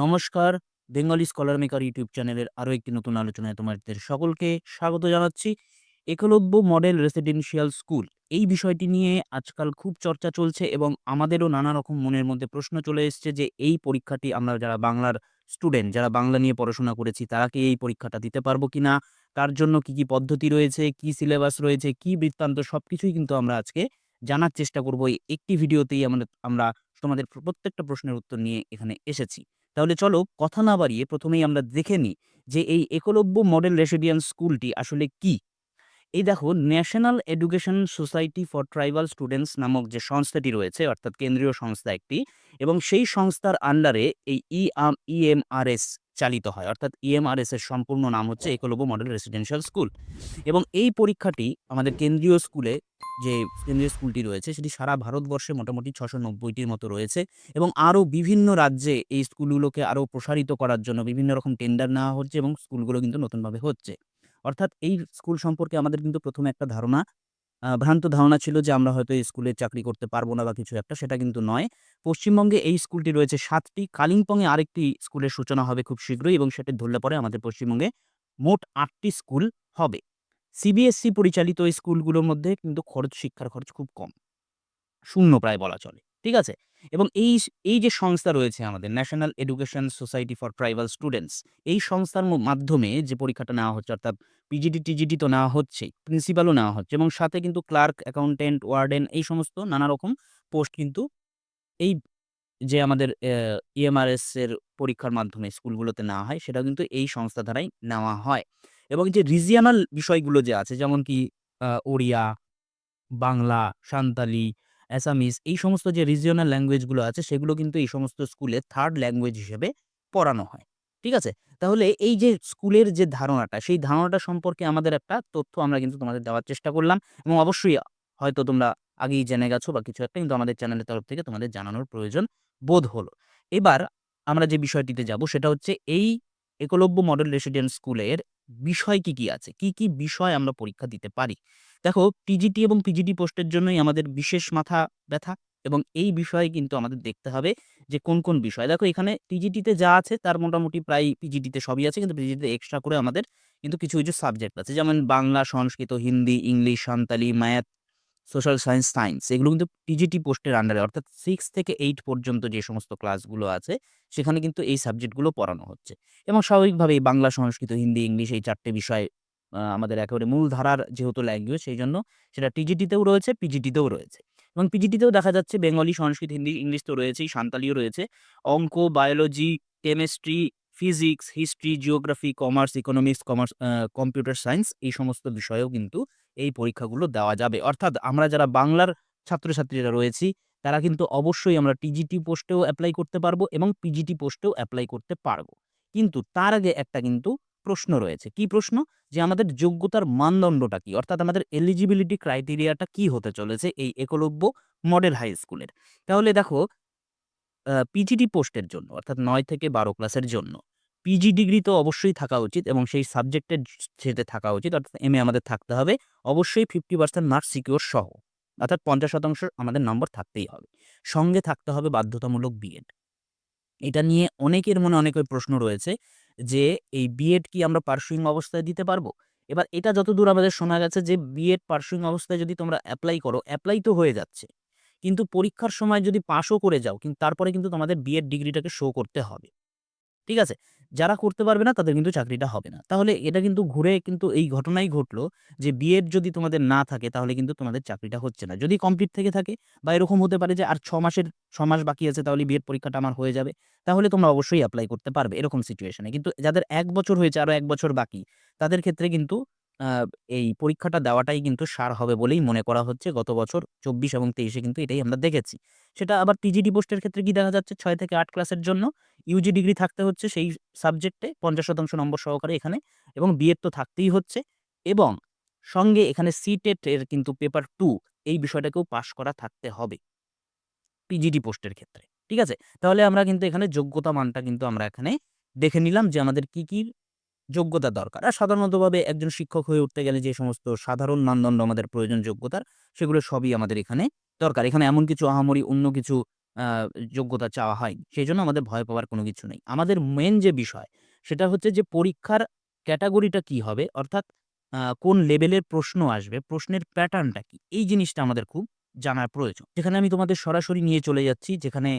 নমস্কার, Bengali scholar maker YouTube চ্যানেলের আরও একটি নতুন আলোচনায় তোমাদের সকলকে স্বাগত জানাচ্ছি। একলব্য মডেল রেসিডেন্সিয়াল স্কুল, এই বিষয়টি নিয়ে আজকাল খুব চর্চা চলছে এবং আমাদেরও নানা রকম মনের মধ্যে প্রশ্ন চলে এসছে যে, এই পরীক্ষাটি আমরা যারা বাংলার স্টুডেন্ট, যারা বাংলা নিয়ে পড়াশোনা করেছি, তারা কি এই পরীক্ষাটা দিতে পারব কি না তার জন্য কি কি পদ্ধতি রয়েছে? কি সিলেবাস রয়েছে? কি বৃত্তান্ত? সব কিছুই কিন্তু আমরা আজকে জানার চেষ্টা করব। এই একটি ভিডিওতেই আমাদের, আমরা তোমাদের প্রত্যেকটা প্রশ্নের উত্তর নিয়ে এখানে এসেছি। তাহলে চলো কথা না বাড়িয়ে প্রথমেই আমরা দেখে নিই যে এই একলব্য মডেল রেসিডিয়াল স্কুলটি আসলে কি। এই দেখো national education society for tribal students নামক যে সংস্থাটি রয়েছে, অর্থাৎ কেন্দ্রীয় সংস্থা একটি, এবং সেই সংস্থার আন্ডারে এই ইএমআরএস চালিত হয়। অর্থাৎ ইএমআরএস এর সম্পূর্ণ নাম হচ্ছে একলব্য মডেল রেসিডেন্সিয়াল স্কুল এবং এই পরীক্ষাটি আমাদের কেন্দ্রীয় স্কুলে যে কেন্দ্রীয় স্কুলটি রয়েছে, সেটি সারা ভারতবর্ষে মোটামুটি ছশো নব্বইটির মতো রয়েছে এবং আরও বিভিন্ন রাজ্যে এই স্কুলগুলোকে আরও প্রসারিত করার জন্য বিভিন্ন রকম টেন্ডার নেওয়া হচ্ছে এবং স্কুলগুলো কিন্তু নতুনভাবে হচ্ছে। অর্থাৎ এই স্কুল সম্পর্কে আমাদের কিন্তু প্রথমে একটা ধারণা ভ্রান্ত ধারণা ছিল যে আমরা হয়তো স্কুলে চাকরি করতে পারব না বা কিছু একটা, সেটা কিন্তু নয়। পশ্চিমবঙ্গে এই স্কুলটি রয়েছে সাতটি, কালিম্পংয়ে আরেকটি স্কুলের সূচনা হবে খুব শীঘ্রই এবং সেটি ধরলে পরে আমাদের পশ্চিমবঙ্গে মোট আটটি স্কুল হবে। সিবিএসসি পরিচালিত স্কুলগুলোর মধ্যে কিন্তু খরচ, শিক্ষার খরচ খুব কম। শূন্য প্রায় বলা চলে। ঠিক আছে? এবং এই এই যে সংস্থা রয়েছে আমাদের national education society for tribal students এই সংস্থার মাধ্যমে যে পরীক্ষাটা নেওয়া হচ্ছে, অর্থাৎ পিজিডি টিজিডি তো নেওয়া হচ্ছে প্রিন্সিপালও নেওয়া হচ্ছে, এবং সাথে কিন্তু ক্লার্ক অ্যাকাউন্টেন্ট ওয়ার্ডেন এই সমস্ত নানা রকম পোস্ট কিন্তু এই যে আমাদের ইএমআরএস এর পরীক্ষার মাধ্যমে স্কুলগুলোতে নেওয়া হয় সেটা কিন্তু এই সংস্থা দ্বারাই নেওয়া হয়। এবং যে রিজিয়ানাল বিষয়গুলো যে আছে, যেমন কি ওড়িয়া, বাংলা সাঁওতালি অ্যাসামিস এই সমস্ত যে রিজিওনাল ল্যাঙ্গুয়েজগুলো আছে, সেগুলো কিন্তু এই সমস্ত স্কুলে থার্ড ল্যাঙ্গুয়েজ হিসেবে পড়ানো হয়। ঠিক আছে? তাহলে এই যে স্কুলের যে ধারণাটা, সেই ধারণাটা সম্পর্কে আমাদের একটা তথ্য আমরা কিন্তু তোমাদের দেওয়ার চেষ্টা করলাম এবং অবশ্যই হয়তো তোমরা আগেই জেনে গেছো বা কিছু একটা কিন্তু আমাদের চ্যানেলের তরফ থেকে তোমাদের জানানোর প্রয়োজন বোধ হলো। এবার আমরা যে বিষয়টিতে যাব, সেটা হচ্ছে এই একলব্য মডেল রেসিডেন্ট স্কুলের বিষয় কি কি আছে? কি কি বিষয় আমরা পরীক্ষা দিতে পারি? দেখো টিজিটি এবং পিজিটি পোস্টের জন্যই আমাদের বিশেষ মাথা ব্যথা এবং এই বিষয়ে কিন্তু আমাদের দেখতে হবে যে কোন কোন বিষয়। দেখো, এখানে টিজিটিতে যা আছে তার মোটামুটি প্রায় পিজিটিতে সবই আছে, কিন্তু পিজিটিতে এক্সট্রা করে আমাদের কিন্তু কিছু কিছু সাবজেক্ট আছে। যেমন Bangla, Sanskrit, Hindi, English, Santali math social science science এগুলো কিন্তু টিজিটি পোস্টের আন্ডারে অর্থাৎ সিক্স থেকে এইট পর্যন্ত যে সমস্ত ক্লাসগুলো আছে, সেখানে কিন্তু এই সাবজেক্টগুলো পড়ানো হচ্ছে। এবং স্বাভাবিকভাবেই বাংলা, সংস্কৃত, হিন্দি, ইংলিশ এই চারটে বিষয় আমাদের একেবারে মূল ধারার যেহেতু ল্যাঙ্গুয়েজ সেই জন্য সেটা টিজিটিতেও রয়েছে পিজিটিতেও রয়েছে। এবং পিজিটিতেও দেখা যাচ্ছে বেঙ্গলি সংস্কৃত হিন্দি ইংলিশ তো রয়েছেই সাঁওতালিও রয়েছে। অঙ্ক biology chemistry physics history geography commerce economics commerce computer science এই সমস্ত বিষয়েও কিন্তু এই পরীক্ষাগুলো দেওয়া যাবে। অর্থাৎ আমরা যারা বাংলার ছাত্রছাত্রীরা রয়েছি, তারা কিন্তু অবশ্যই আমরা টিজিটি পোস্টেও অ্যাপ্লাই করতে পারব এবং পিজিটি পোস্টেও অ্যাপ্লাই করতে পারব। কিন্তু তার আগে একটা কিন্তু প্রশ্ন রয়েছে। কি প্রশ্ন? যে আমাদের যোগ্যতার মানদণ্ডটা কি? অর্থাৎ আমাদের এলিজিবিলিটি ক্রাইটেরিয়াটা কি হতে চলেছে এই একলব্য মডেল হাই স্কুলের তাহলে দেখো পিজিডি পোস্টের জন্য, অর্থাৎ নয় থেকে বারো ক্লাসের জন্য পিজি ডিগ্রি তো অবশ্যই থাকা উচিত এবং সেই সাবজেক্টের সেতে থাকা উচিত, অর্থাৎ এম আমাদের থাকতে হবে। অবশ্যই ফিফটি পার্সেন্ট মার্কস সিকিওর সহ, অর্থাৎ পঞ্চাশ শতাংশ আমাদের নম্বর থাকতেই হবে। সঙ্গে থাকতে হবে বাধ্যতামূলক বিএড এটা নিয়ে অনেকের মনে অনেক প্রশ্ন রয়েছে যে, এই বিএড কি আমরা পার্সুইং অবস্থায় দিতে পারব? এবার এটা যতদূর আমাদের শোনা গেছে যে বিএড পার্সুইং অবস্থায় যদি তোমরা অ্যাপ্লাই করো অ্যাপ্লাই তো হয়ে যাচ্ছে। কিন্তু পরীক্ষার সময় যদি পাশও করে যাও, কিন্তু তারপরে কিন্তু তোমাদের বিএড ডিগ্রিটাকে শো করতে হবে। ঠিক আছে? যারা করতে পারবে না, তাদের কিন্তু চাকরিটা হবে না। তাহলে এটা কিন্তু ঘুরে কিন্তু এই ঘটনাই ঘটলো যে বিএড যদি তোমাদের না থাকে, তাহলে কিন্তু তোমাদের চাকরিটা হচ্ছে না। যদি কমপ্লিট থেকে থাকে বা এরকম হতে পারে যে আর ছ মাসের, ছ মাস বাকি আছে, তাহলে বিএড পরীক্ষাটা আমার হয়ে যাবে, তাহলে তোমরা অবশ্যই অ্যাপ্লাই করতে পারবে এরকম সিচুয়েশনে কিন্তু যাদের এক বছর হয়েছে আরও এক বছর বাকি, তাদের ক্ষেত্রে কিন্তু এই পরীক্ষাটা দেওয়াটাই কিন্তু সার হবে বলেই মনে করা হচ্ছে। গত বছর চব্বিশ এবং তেইশে কিন্তু এটাই আমরা দেখেছি। সেটা আবার টিজিডি পোস্টের ক্ষেত্রে কি দেখা যাচ্ছে? ছয় থেকে আট ক্লাসের জন্য ইউজি ডিগ্রি থাকতে হচ্ছে সেই সাবজেক্টে, পঞ্চাশ শতাংশ নম্বর সহকারে এখানে এবং বিএড তো থাকতেই হচ্ছে এবং সঙ্গে এখানে সিটেট এর কিন্তু পেপার টু এই বিষয়টাকেও পাশ করা থাকতে হবে পিজিডি পোস্টের ক্ষেত্রে। ঠিক আছে? তাহলে আমরা কিন্তু এখানে যোগ্যতা মানটা কিন্তু আমরা এখানে দেখে নিলাম যে আমাদের কি কি যোগ্যতা দরকার আর সাধারণতভাবে একজন শিক্ষক হয়ে উঠতে গেলে যে সমস্ত সাধারণ মানদণ্ড আমাদের প্রয়োজন যোগ্যতার সেগুলো সবই আমাদের এখানে দরকার এখানে এমন কিছু আহামরি অন্য কিছু যোগ্যতা চাওয়া হয়নি। সেজন্য আমাদের ভয় পাওয়ার কোনো কিছু নেই। আমাদের মেন যে বিষয় সেটা হচ্ছে যে পরীক্ষার ক্যাটাগরিটা কি হবে? অর্থাৎ কোন লেভেলের প্রশ্ন আসবে, প্রশ্নের প্যাটার্নটা কি? এই জিনিসটা আমাদের খুব জানার প্রয়োজন। যেখানে আমি তোমাদের সরাসরি নিয়ে চলে যাচ্ছি যেখানে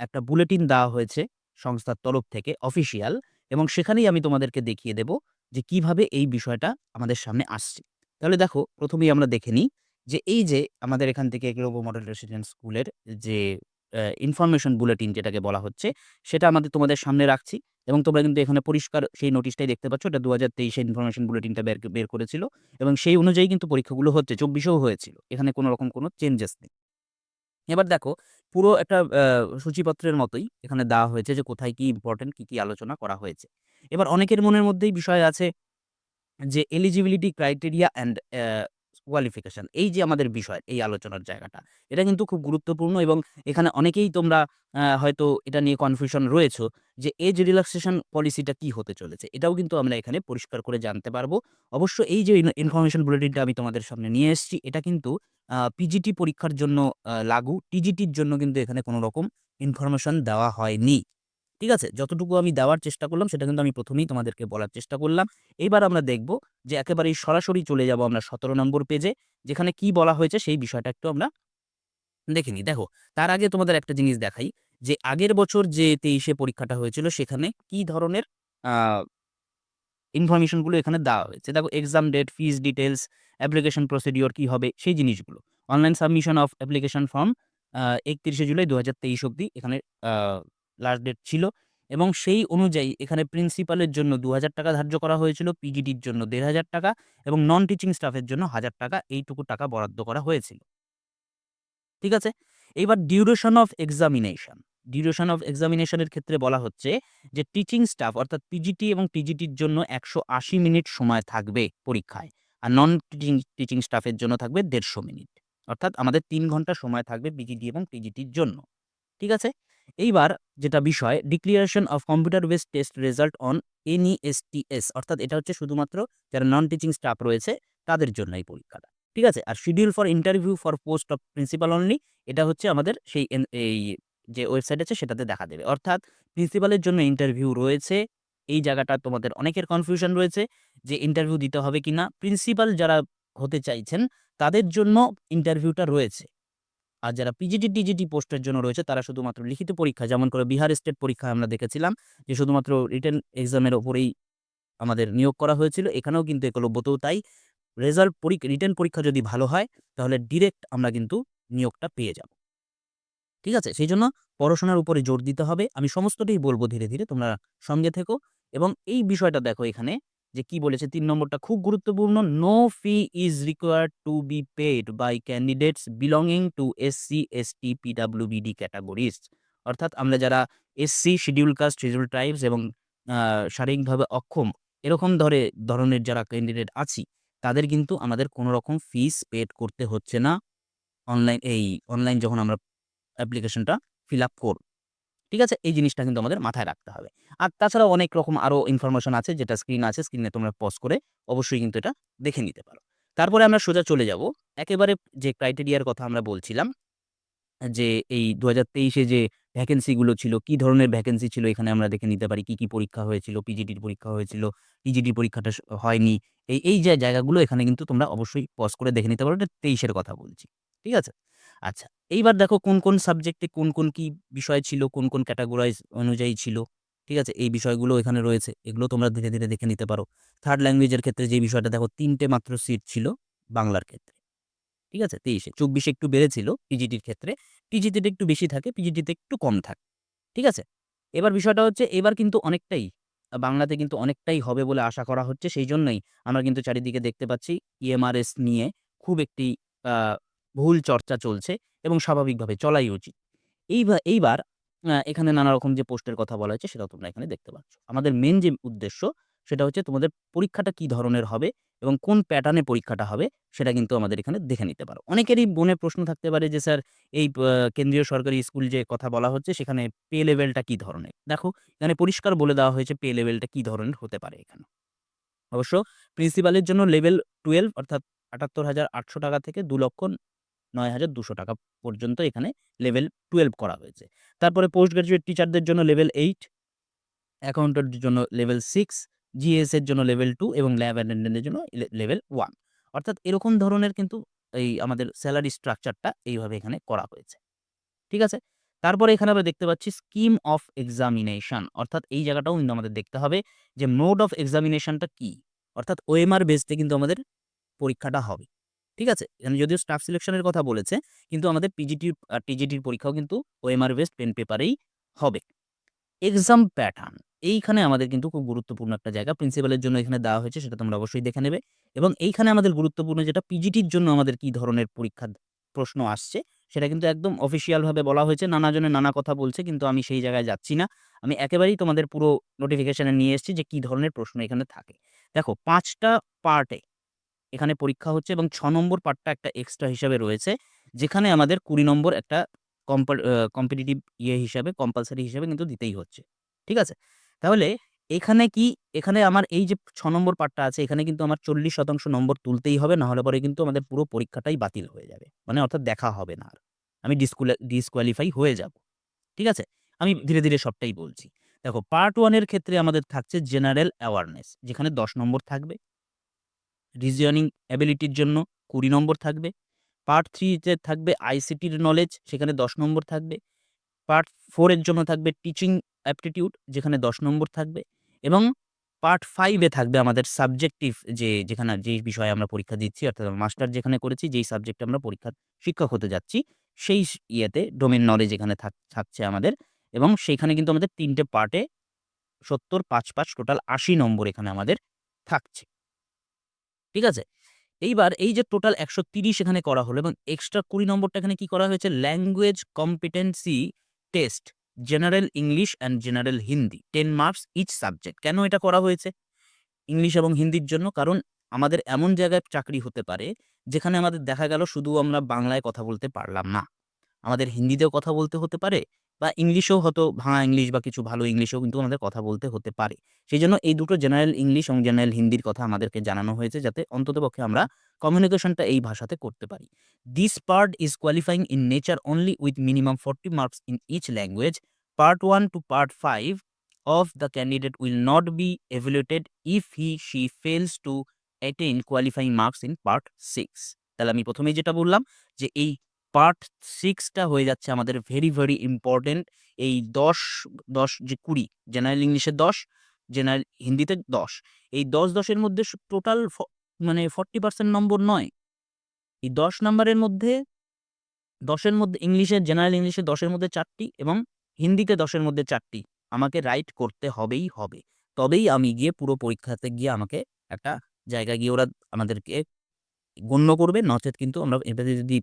একটা বুলেটিন দেওয়া হয়েছে সংস্থার তরফ থেকে অফিসিয়াল এবং সেখানেই আমি তোমাদেরকে দেখিয়ে দেব যে কীভাবে এই বিষয়টা আমাদের সামনে আসছে। তাহলে দেখো, প্রথমেই আমরা দেখে নিই যে এই যে আমাদের এখান থেকে গ্লোবো মডেল রেসিডেন্ট স্কুলের যে ইনফরমেশন বুলেটিন যেটাকে বলা হচ্ছে, সেটা আমাদের তোমাদের সামনে রাখছি এবং তোমরা কিন্তু এখানে পরিষ্কার সেই নোটিশটাই দেখতে পাচ্ছ। এটা দু হাজার তেইশে ইনফরমেশন বুলেটিনটা বের বের করেছিল এবং সেই অনুযায়ী কিন্তু পরীক্ষাগুলো হচ্ছে। চব্বিশেও হয়েছিল। এখানে কোনো রকম কোনো চেঞ্জেস নেই। এবার দেখো পুরো একটা সূচিপত্রের মতোই এখানে দেওয়া হয়েছে যে কোথায় কি ইম্পোর্টেন্ট কি, কি আলোচনা করা হয়েছে। এবার অনেকের মনের মধ্যেই বিষয় আছে যে eligibility criteria and uh qualification এই যে আমাদের বিষয় এই আলোচনার জায়গাটা। এটা কিন্তু খুব গুরুত্বপূর্ণ এবং এখানে অনেকেই তোমরা হয়তো এটা নিয়ে কনফিউশন রয়েছো যে এজ রিল্যাক্সেশন পলিসিটা কি হতে চলেছে। এটাও কিন্তু আমরা এখানে পরিষ্কার করে জানতে পারব। অবশ্য এই যে ইন ইনফরমেশন বুলেটিনটা আমি তোমাদের সামনে নিয়ে এসেছি এটা কিন্তু পিজিটি পরীক্ষার জন্য লাগু। টিজিটির জন্য কিন্তু এখানে কোনো রকম ইনফরমেশন দেওয়া হয়নি। ঠিক আছে? যতটুকু আমি দেওয়ার চেষ্টা করলাম, সেটা কিন্তু আমি প্রথমেই তোমাদেরকে বলার চেষ্টা করলাম। এইবার আমরা দেখব যে একেবারেই সরাসরি চলে যাব আমরা ১৭ নম্বর পেজে। যেখানে কি বলা হয়েছে সেই বিষয়টা একটু আমরা দেখে নিই। দেখো, তার আগে তোমাদের একটা জিনিস দেখাই যে আগের বছর যে তেইশে পরীক্ষাটা হয়েছিল, সেখানে কি ধরনের আ ইনফরমেশনগুলো এখানে দেওয়া হয়েছে। দেখো exam date, fees details application procedure কী হবে সেই জিনিসগুলো। Online submission of application form একত্রিশে জুলাই দু হাজার তেইশ অব্দি এখানে লাস্ট ডেট ছিল এবং সেই অনুযায়ী এখানে প্রিন্সিপালের জন্য ৳২,০০০ ধার্য করা হয়েছিল, পিজিটির জন্য ৳১,৫০০ এবং নন টিচিং স্টাফের জন্য ৳১,০০০ এইটুকু টাকা বরাদ্দ করা হয়েছিল। ঠিক আছে? এইবার duration of examination. Duration of এক্সামিনেশনের ক্ষেত্রে বলা হচ্ছে যে টিচিং স্টাফ অর্থাৎ পিজিটি এবং টিজিটির জন্য ১৮০ মিনিট সময় থাকবে পরীক্ষায়। আর নন টিচিং টিচিং স্টাফের জন্য থাকবে ১৫০ মিনিট। অর্থাৎ আমাদের তিন ঘণ্টা সময় থাকবে পিজিটি এবং টিজিটির জন্য। ঠিক আছে? এইবার যেটা বিষয় declaration of computer based test result on NESTS অর্থাৎ এটা হচ্ছে শুধুমাত্র যারা নন টিচিং স্টাফ রয়েছে, তাদের জন্য এই পরীক্ষাটা। ঠিক আছে? আর schedule for interview for post of principal only এটা হচ্ছে আমাদের সেই এই যে ওয়েবসাইট আছে সেটাতে দেখা দেবে। অর্থাৎ প্রিন্সিপালের জন্য ইন্টারভিউ রয়েছে। এই জায়গাটা তোমাদের অনেকের কনফিউশন রয়েছে যে ইন্টারভিউ দিতে হবে কিনা? প্রিন্সিপাল যারা হতে চাইছেন তাদের জন্য ইন্টারভিউটা রয়েছে। আর যারা পিজিটি, টিজিটি পোস্টের জন্য রয়েছে তারা শুধুমাত্র লিখিত পরীক্ষা যেমন করে বিহার স্টেট পরীক্ষা আমরা দেখেছিলাম যে শুধুমাত্র রিটেন এক্সামের ওপরেই আমাদের নিয়োগ করা হয়েছিল। এখানেও কিন্তু একলব্যতেও তাই। রেজাল্ট পরীক রিটেন পরীক্ষা যদি ভালো হয় তাহলে ডিরেক্ট আমরা কিন্তু নিয়োগটা পেয়ে যাব। ঠিক আছে? সেই জন্য পড়াশোনার উপরে জোর দিতে হবে। আমি সমস্তটাই বলব ধীরে, ধীরে তোমরা সঙ্গে থেকো এবং এই বিষয়টা দেখো এখানে যে কি বলেছে তিন নম্বরটা খুব গুরুত্বপূর্ণ। No fee is required to be paid by candidates belonging to SC, ST, পিডব্লিউবিডি categories অর্থাৎ আমরা যারা SC, schedule caste, schedule tribes এবং শারীরিকভাবে অক্ষম এরকম ধরে ধরনের যারা ক্যান্ডিডেট আছি তাদের কিন্তু আমাদের কোনো রকম ফিস পেড করতে হচ্ছে না। অনলাইন এই অনলাইন যখন আমরা অ্যাপ্লিকেশনটা ফিল আপ করব। ঠিক আছে? এই জিনিসটা কিন্তু আমাদের মাথায় রাখতে হবে। আর তাছাড়াও অনেক রকম আরও ইনফরমেশন আছে যেটা স্ক্রিন আছে। স্ক্রিনে তোমরা পজ করে অবশ্যই কিন্তু এটা দেখে নিতে পারো। তারপরে আমরা সোজা চলে যাব একেবারে যে ক্রাইটেরিয়ার কথা আমরা বলছিলাম যে এই ২০২৩ এ যে ভ্যাকেন্সি গুলো ছিল, কি ধরনের ভ্যাকেন্সি ছিল এখানে আমরা দেখে নিতে পারি। কি, কি পরীক্ষা হয়েছিল, পিজিটির পরীক্ষা হয়েছিল, টিজিটির পরীক্ষাটা হয়নি। এই, এই যে জায়গাগুলো এখানে কিন্তু তোমরা অবশ্যই পজ করে দেখে নিতে পারো। এটা ২৩ এর কথা বলছি। ঠিক আছে? আচ্ছা, এইবার দেখো কোন, কোন সাবজেক্টে কোন, কোন কি বিষয় ছিল, কোন, কোন ক্যাটেগরাইজ অনুযায়ী ছিল। ঠিক আছে? এই বিষয়গুলো এখানে রয়েছে। এগুলো তোমরা ধীরে, ধীরে দেখে নিতে পারো। থার্ড ল্যাঙ্গুয়েজের ক্ষেত্রে যে বিষয়টা দেখো তিনটে মাত্র সিট ছিল বাংলার ক্ষেত্রে। ঠিক আছে? তেইশে চব্বিশে একটু বেড়েছিল পিজিটির ক্ষেত্রে। টিজিটিতে একটু বেশি থাকে, পিজিটিতে একটু কম থাকে। ঠিক আছে? এবার বিষয়টা হচ্ছে এবার কিন্তু অনেকটাই বাংলাতে কিন্তু অনেকটাই হবে বলে আশা করা হচ্ছে। সেই জন্যই আমরা কিন্তু চারিদিকে দেখতে পাচ্ছি ইএমআরএস নিয়ে খুব একটি বহুল চর্চা চলছে এবং স্বাভাবিকভাবে চলাই উচিত। এইবা এইবার এখানে নানা রকম যে পোস্টের কথা বলা হয়েছে সেটাও তোমরা এখানে দেখতে পাচ্ছ। আমাদের মেন যে উদ্দেশ্য সেটা হচ্ছে তোমাদের পরীক্ষাটা কি ধরনের হবে এবং কোন প্যাটার্নে পরীক্ষাটা হবে সেটা কিন্তু আমাদের এখানে দেখে নিতে পারো। অনেকেরই মনে প্রশ্ন থাকতে পারে যে স্যার এই কেন্দ্রীয় সরকারি স্কুল যে কথা বলা হচ্ছে সেখানে পে লেভেলটা কি ধরনের? দেখো এখানে পরিষ্কার বলে দেওয়া হয়েছে পে লেভেলটা কি ধরনের হতে পারে এখানে। অবশ্য প্রিন্সিপালের জন্য লেভেল 12 অর্থাৎ ৳৭৮,৮০০ থেকে ৳২,০০,০০০ নয় হাজার দুশো টাকা পর্যন্ত এখানে লেভেল টুয়েলভ করা হয়েছে। তারপরে পোস্ট গ্রাজুয়েট টিচারদের জন্য লেভেল এইট অ্যাকাউন্টের জন্য লেভেল সিক্স জিএস এর জন্য লেভেল টু এবং ল্যাব অ্যাটেন্ডেন্টের জন্য লেভেল ওয়ান অর্থাৎ এরকম ধরনের কিন্তু এই আমাদের স্যালারি স্ট্রাকচারটা এইভাবে এখানে করা হয়েছে। ঠিক আছে? তারপরে এখানে আমরা দেখতে পাচ্ছি স্কিম অফ এক্সামিনেশন অর্থাৎ এই জায়গাটাও কিন্তু আমাদের দেখতে হবে যে মোড অফ এক্সামিনেশনটা কি? অর্থাৎ ওএমআর বেসতে কিন্তু আমাদের পরীক্ষাটা হবে। ঠিক আছে? এখানে যদিও স্টাফ সিলেকশনের কথা বলেছে, কিন্তু আমাদের পিজিটি আর টিজিটির পরীক্ষাও কিন্তু ওএমআর বেসড পেন পেপারেই হবে। এক্সাম প্যাটার্ন এইখানে আমাদের কিন্তু খুব গুরুত্বপূর্ণ একটা জায়গা। প্রিন্সিপালের জন্য এখানে দেওয়া হয়েছে, সেটা তোমরা অবশ্যই দেখে নেবে। এবং এইখানে আমাদের গুরুত্বপূর্ণ যেটা পিজিটির জন্য আমাদের কি ধরনের পরীক্ষার প্রশ্ন আসছে, সেটা কিন্তু একদম অফিসিয়ালভাবে বলা হয়েছে। নানা জনে নানা কথা বলছে, কিন্তু আমি সেই জায়গায় যাচ্ছি না। আমি একেবারেই তোমাদের পুরো নোটিফিকেশানে নিয়ে এসেছি যে কি ধরনের প্রশ্ন এখানে থাকে। দেখো, পাঁচটা পার্টে এখানে পরীক্ষা হচ্ছে এবং ছ নম্বর পার্টটা একটা এক্সট্রা হিসাবে রয়েছে, যেখানে আমাদের কুড়ি নম্বর একটা কম্পিটিটিভ ইয়ে হিসাবে কম্পালসারি হিসাবে কিন্তু দিতেই হচ্ছে, ঠিক আছে? তাহলে এখানে কি, এখানে আমার এই যে ছ নম্বর পার্টটা আছে, এখানে কিন্তু আমার চল্লিশ শতাংশ নম্বর তুলতেই হবে না হলে পরে কিন্তু আমাদের পুরো পরীক্ষাটাই বাতিল হয়ে যাবে মানে অর্থাৎ দেখা হবে না আর। আমি ডিসকুলা ডিসকোয়ালিফাই হয়ে যাব, ঠিক আছে? আমি ধীরে ধীরে সবটাই বলছি। দেখো পার্ট ওয়ানের ক্ষেত্রে আমাদের থাকছে জেনারেল অ্যাওয়ারনেস যেখানে দশ নম্বর থাকবে রিজনিং অ্যাবিলিটির জন্য কুড়ি নম্বর থাকবে। পার্ট থ্রিতে থাকবে আইসিটির নলেজ সেখানে দশ নম্বর থাকবে। পার্ট ফোরের জন্য থাকবে টিচিং অ্যাপটিটিউড যেখানে দশ নম্বর থাকবে। এবং পার্ট ফাইভে থাকবে আমাদের সাবজেক্টিভ যে, যেখানে যেই বিষয়ে আমরা পরীক্ষা দিচ্ছি, অর্থাৎ মাস্টার যেখানে করেছি, যেই সাবজেক্টে আমরা পরীক্ষার শিক্ষক হতে যাচ্ছি, সেই ইয়েতে ডোমেন নলেজ এখানে থাকছে আমাদের। এবং সেইখানে কিন্তু আমাদের তিনটে পার্টে সত্তর, পাঁচ পাঁচ টোটাল আশি নম্বর এখানে আমাদের থাকছে। ঠিক আছে? এইবার এই যে টোটাল একশো তিরিশ এখানে করা হলো এবং এক্সট্রা কুড়ি নম্বরটা এখানে কি করা হয়েছে? Language competency test general English and general Hindi ten marks each subject কেন এটা করা হয়েছে? ইংলিশ এবং হিন্দির জন্য, কারণ আমাদের এমন জায়গায় চাকরি হতে পারে, যেখানে আমাদের দেখা গেল শুধু আমরা বাংলায় কথা বলতে পারলাম না। আমাদের হিন্দিতেও কথা বলতে হতে পারে বা ইংলিশেও হয়তো ভাঙা ইংলিশ বা কিছু ভালো ইংলিশেও কিন্তু আমাদের কথা বলতে হতে পারে। সেই জন্য এই দুটো জেনারেল ইংলিশ এবং জেনারেল হিন্দির কথা আমাদেরকে জানানো হয়েছে যাতে অন্ততপক্ষে আমরা কমিউনিকেশনটা এই ভাষাতে করতে পারি। This part is qualifying in nature only with minimum forty marks in each language part one two part five of the candidate will not be evaluated if he she fails to attain qualifying marks in part 6 তাহলে আমি প্রথমেই যেটা বললাম যে এই part সিক্সটা হয়ে যাচ্ছে আমাদের ভেরি ভেরি ইম্পর্টেন্ট এই দশ দশ যে কুড়ি জেনারেল ইংলিশে দশ জেনারেল হিন্দিতে দশ। এই দশ, দশের মধ্যে টোটাল মানে ফর্টি পার্সেন্ট নম্বর নয়। এই দশ নম্বরের মধ্যে, দশের মধ্যে ইংলিশে জেনারেল ইংলিশে দশের মধ্যে চারটি এবং হিন্দিতে দশের মধ্যে চারটি। আমাকে রাইট করতে হবেই হবে। তবেই আমি গিয়ে পুরো পরীক্ষাতে গিয়ে আমাকে একটা জায়গায় গিয়ে ওরা আমাদেরকে গণ্য করবে, নচেত কিন্তু আমরা এটাতে যদি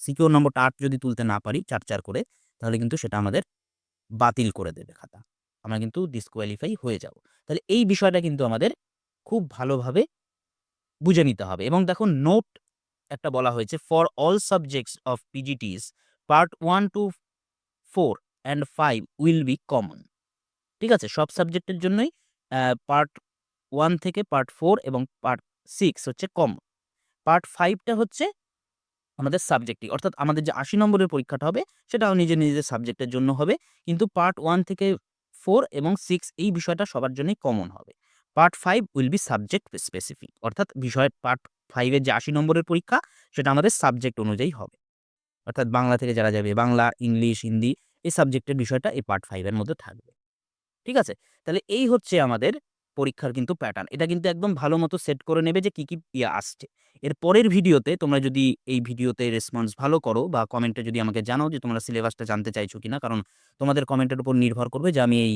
সিকিউর নম্বরটা আট যদি তুলতে না পারি চার চার করে, তাহলে কিন্তু সেটা আমাদের বাতিল করে দেবে খাতা। আমরা কিন্তু ডিসকোয়ালিফাই হয়ে যাব। তাহলে এই বিষয়টা কিন্তু আমাদের খুব ভালোভাবে বুঝে নিতে হবে। এবং দেখো নোট একটা বলা হয়েছে for all subjects of PGTs part one two four and five will be common ঠিক আছে? সব সাবজেক্টের জন্যই পার্ট ওয়ান থেকে পার্ট ফোর এবং পার্ট সিক্স হচ্ছে কমন পার্ট ফাইভটা হচ্ছে আমাদের সাবজেক্টিভ অর্থাৎ আমাদের যে আশি নম্বরের পরীক্ষাটা হবে, সেটাও নিজের নিজের সাবজেক্টের জন্য হবে। কিন্তু পার্ট ওয়ান থেকে ফোর এবং সিক্স এই বিষয়টা সবার জন্যই কমন হবে। Part five will be subject specific অর্থাৎ বিষয় পার্ট ফাইভের যে আশি নম্বরের পরীক্ষা, সেটা আমাদের সাবজেক্ট অনুযায়ী হবে। অর্থাৎ বাংলা থেকে যারা যাবে, বাংলা, ইংলিশ, হিন্দি, এই সাবজেক্টের বিষয়টা এই পার্ট ফাইভের মধ্যে থাকবে। ঠিক আছে? তাহলে এই হচ্ছে আমাদের পরীক্ষার কিন্তু প্যাটার্ন এটা কিন্তু একদম ভালো মতো সেট করে নেবে যে কী কী ইয়ে আসছে। এর পরের ভিডিওতে তোমরা যদি এই ভিডিওতে রেসপন্স ভালো করো বা কমেন্টে যদি আমাকে জানাও যে তোমরা সিলেবাসটা জানতে চাইছো কিনা, কারণ তোমাদের কমেন্টের উপর নির্ভর করবে যে আমি এই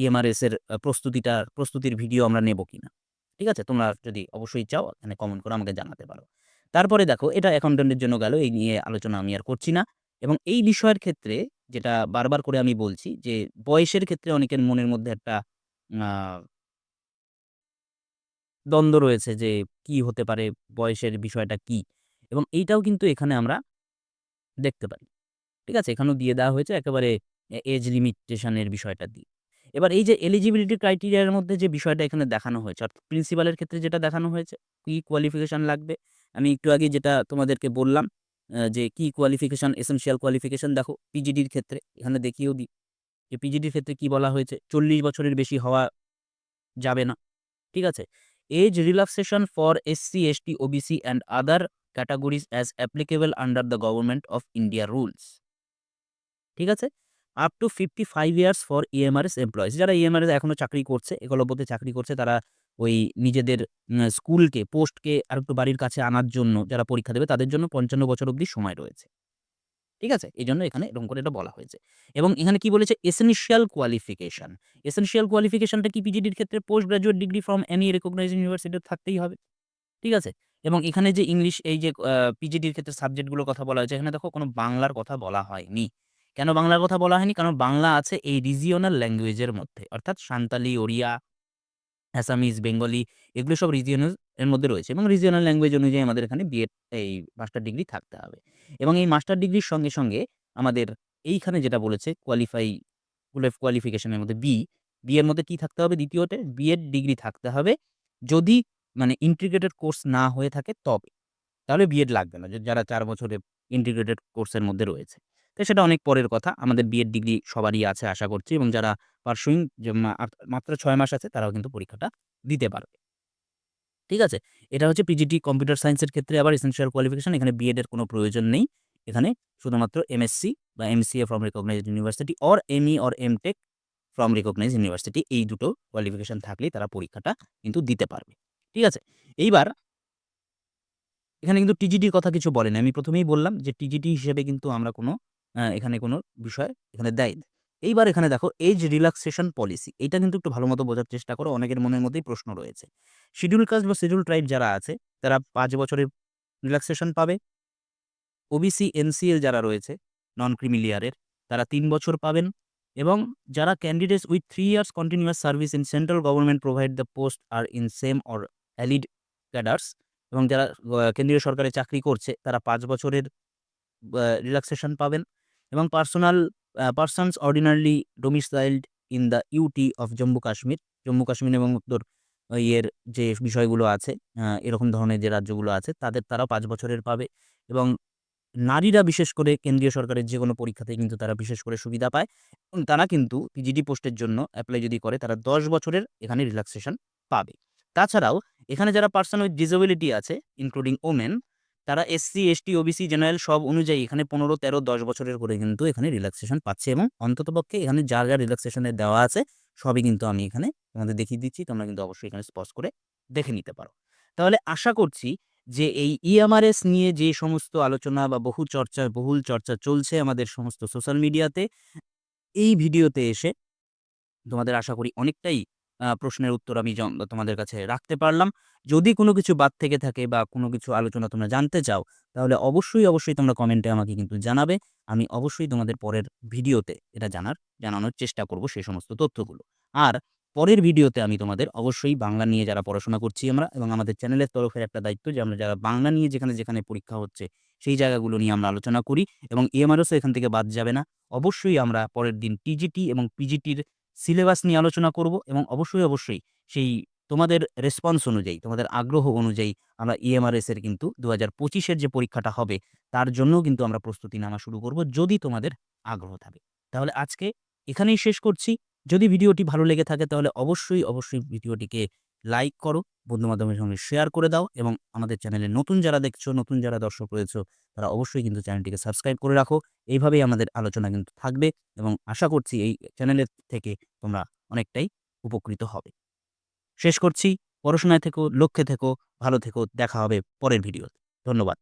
ইএমআরএস এর প্রস্তুতিটা, প্রস্তুতির ভিডিও আমরা নেব কিনা। ঠিক আছে? তোমরা যদি অবশ্যই চাও, এখানে কমেন্ট করে আমাকে জানাতে পারো। তারপরে দেখো, এটা অ্যাকাউন্টেন্টের জন্য গেল, এই নিয়ে আলোচনা আমি আর করছি না। এবং এই বিষয়ের ক্ষেত্রে যেটা বারবার করে আমি বলছি যে বয়সের ক্ষেত্রে অনেকের মনের মধ্যে একটা দ্বন্দ্ব রয়েছে যে কি হতে পারে, বয়সের বিষয়টা কি? এবং এইটাও কিন্তু এখানে আমরা দেখতে পারি। ঠিক আছে? এখানেও দিয়ে দেওয়া হয়েছে একেবারে এজ লিমিটেশনের বিষয়টা দিয়ে। এবার এই যে এলিজিবিলিটি ক্রাইটেরিয়ার মধ্যে যে বিষয়টা এখানে দেখানো হয়েছে, অর্থাৎ প্রিন্সিপালের ক্ষেত্রে যেটা দেখানো হয়েছে, কি কোয়ালিফিকেশান লাগবে? আমি একটু আগে যেটা তোমাদেরকে বললাম যে কি কোয়ালিফিকেশন এসেনশিয়াল কোয়ালিফিকেশন দেখো পিজিডির ক্ষেত্রে, এখানে দেখিয়েও দিই। যে পিজিডির ক্ষেত্রে কি বলা হয়েছে, চল্লিশ বছরের বেশি হওয়া যাবে না। ঠিক আছে? Age relaxation for SC ST OBC and other categories as applicable under the government of India rules ঠিক আছে? Up to fifty five years for EMRS employees যারা ইএমআরএস এখনও চাকরি করছে, একলব্যতে চাকরি করছে, তারা ওই নিজেদের স্কুলকে পোস্টকে আর একটু বাড়ির কাছে আনার জন্য যারা পরীক্ষা দেবে, তাদের জন্য পঞ্চান্ন বছর অবধি সময় রয়েছে। ঠিক আছে? এই জন্য এখানে এরকম করে এটা বলা হয়েছে। এবং এখানে কি বলেছে? এসেনশিয়াল কোয়ালিফিকেশন এসেনশিয়াল কোয়ালিফিকেশনটা কি পিজিডির ক্ষেত্রে post graduate degree from any recognise university থাকতেই হবে। ঠিক আছে? এবং এখানে যে ইংলিশ এই যে পিজিডির ক্ষেত্রে সাবজেক্টগুলোর কথা বলা হয়েছে, এখানে দেখো কোনো বাংলার কথা বলা হয়নি। কেন বাংলার কথা বলা হয়নি? কারণ বাংলা আছে এই রিজিওনাল ল্যাঙ্গুয়েজের মধ্যে। অর্থাৎ সাঁওতালি ওড়িয়া অ্যাসামিজ বেঙ্গলি এগুলো সব রিজিওনাল এর মধ্যে রয়েছে এবং রিজিওনাল ল্যাঙ্গুয়েজ অনুযায়ী আমাদের এখানে বিএড এই মাস্টার ডিগ্রি থাকতে হবে এবং এই মাস্টার ডিগ্রির সঙ্গে সঙ্গে আমাদের এইখানে যেটা বলেছে কোয়ালিফাই কোয়ালিফিকেশনের মধ্যে বি বি এর মধ্যে কি থাকতে হবে দ্বিতীয়তে? বিএড ডিগ্রি থাকতে হবে। যদি মানে ইন্টিগ্রেটেড কোর্স না হয়ে থাকে তবে, তাহলে বিএড লাগবে না। যারা চার বছরে ইন্টিগ্রেটেড কোর্সের মধ্যে রয়েছে। তো সেটা অনেক পরের কথা। আমাদের বিএড ডিগ্রি সবারই আছে আশা করছি এবং যারা পার্সুইং মাত্র ছয় মাস আছে, তারাও কিন্তু পরীক্ষাটা দিতে পারবে। ঠিক আছে? এটা হচ্ছে পিজিটি কম্পিউটার সায়েন্সের ক্ষেত্রে আবার এসেন্সিয়াল কোয়ালিফিকেশন এখানে বিএড এর কোনো প্রয়োজন নেই। এখানে শুধুমাত্র এমএসসি বা MCA from recognised university or ME or MTech from recognise university এই দুটো কোয়ালিফিকেশন থাকলেই তারা পরীক্ষাটা কিন্তু দিতে পারবে। ঠিক আছে? এইবার এখানে কিন্তু টিজিটির কথা কিছু বলেনি। আমি প্রথমেই বললাম যে টিজিটি হিসেবে কিন্তু আমরা কোনো এখানে কোনো বিষয় এখানে দেয়। এইবার এখানে দেখো এজ রিল্যাক্সেশন পলিসি এটা কিন্তু একটু ভালো মতো বোঝার চেষ্টা করো, অনেকের মনের মধ্যেই প্রশ্ন রয়েছে। শিডিউল কাস্ট বা শিডিউল ট্রাইব যারা আছে, তারা পাঁচ বছরের রিল্যাক্সেশন পাবে। ওবিসি এনসিএল যারা রয়েছে নন ক্রিমিলিয়ারের তারা তিন বছর পাবেন এবং যারা candidates with three years continuous service in central government provide the post R in same or allied cadres এবং যারা কেন্দ্রীয় সরকারে চাকরি করছে, তারা পাঁচ বছরের রিল্যাক্সেশন পাবেন এবং personal persons ordinarily domiciled in the UT of Jammu Kashmir Jammu Kashmir এবং উত্তর ইয়ের যে বিষয়গুলো আছে এরকম ধরনের যে রাজ্যগুলো আছে, তাদের তারাও পাঁচ বছরের পাবে এবং নারীরা বিশেষ করে কেন্দ্রীয় সরকারের যে কোনো পরীক্ষাতে কিন্তু তারা বিশেষ করে সুবিধা পায় এবং তারা কিন্তু পিজিডি পোস্টের জন্য অ্যাপ্লাই যদি করে, তারা দশ বছরের এখানে রিল্যাক্সেশন পাবে। তাছাড়াও, এখানে যারা পার্সন উইথ ডিসেবিলিটি আছে ইনক্লুডিং ওমেন তারা এসসি এসটি ওবিসি জেনারেল সব অনুযায়ী এখানে পনেরো, তেরো, দশ বছরের করে কিন্তু এখানে রিল্যাক্সেশন পাচ্ছে এবং অন্ততপক্ষে এখানে যা যা রিল্যাক্সেশনের দেওয়া আছে সবই কিন্তু আমি এখানে তোমাদের দেখিয়ে দিচ্ছি। তোমরা কিন্তু অবশ্যই এখানে স্পষ্ট করে দেখে নিতে পারো। তাহলে আশা করছি যে এই ইএমআরএস নিয়ে যে সমস্ত আলোচনা বা বহু চর্চা, বহুল চর্চা চলছে আমাদের সমস্ত সোশ্যাল মিডিয়াতে এই ভিডিওতে এসে তোমাদের আশা করি অনেকটাই প্রশ্নের উত্তর আমি তোমাদের কাছে রাখতে পারলাম। যদি কোনো কিছু বাদ থেকে থাকে বা কোনো কিছু আলোচনা তোমরা জানতে চাও, তাহলে অবশ্যই অবশ্যই তোমরা কমেন্টে আমাকে কিন্তু জানাবে। আমি অবশ্যই তোমাদের পরের ভিডিওতে এটা জানার, জানানোর চেষ্টা করব সেই সমস্ত তথ্যগুলো। আর পরের ভিডিওতে আমি তোমাদের অবশ্যই বাংলা নিয়ে যারা পড়াশোনা করছি আমরা এবং আমাদের চ্যানেলের তরফের একটা দায়িত্ব যে আমরা যারা বাংলা নিয়ে যেখানে যেখানে পরীক্ষা হচ্ছে, সেই জায়গাগুলো নিয়ে আমরা আলোচনা করি এবং এমআরএসও এখান থেকে বাদ যাবে না। অবশ্যই আমরা পরের দিন টিজিটি এবং পিজিটির সিলেবাস নিয়ে আলোচনা করব এবং অবশ্যই অবশ্যই সেই তোমাদের রেসপন্স অনুযায়ী, তোমাদের আগ্রহ অনুযায়ী আমরা ইএমআরএস এর কিন্তু দু হাজার পঁচিশের যে পরীক্ষাটা হবে, তার জন্যও কিন্তু আমরা প্রস্তুতি নেওয়া শুরু করব যদি তোমাদের আগ্রহ থাকে। তাহলে আজকে এখানেই শেষ করছি। যদি ভিডিওটি ভালো লেগে থাকে তাহলে অবশ্যই অবশ্যই ভিডিওটিকে লাইক করো বন্ধু বান্ধবের সঙ্গে শেয়ার করে দাও এবং আমাদের চ্যানেলে নতুন যারা দেখছ, নতুন যারা দর্শক রয়েছে, তারা অবশ্যই কিন্তু চ্যানেলটিকে সাবস্ক্রাইব করে রাখো। এইভাবেই আমাদের আলোচনা কিন্তু থাকবে এবং আশা করছি এই চ্যানেলের থেকে তোমরা অনেকটাই উপকৃত হবে। শেষ করছি। পড়াশোনায় থেকো, লক্ষ্যে থেকো, ভালো থেকো। দেখা হবে পরের ভিডিও ধন্যবাদ।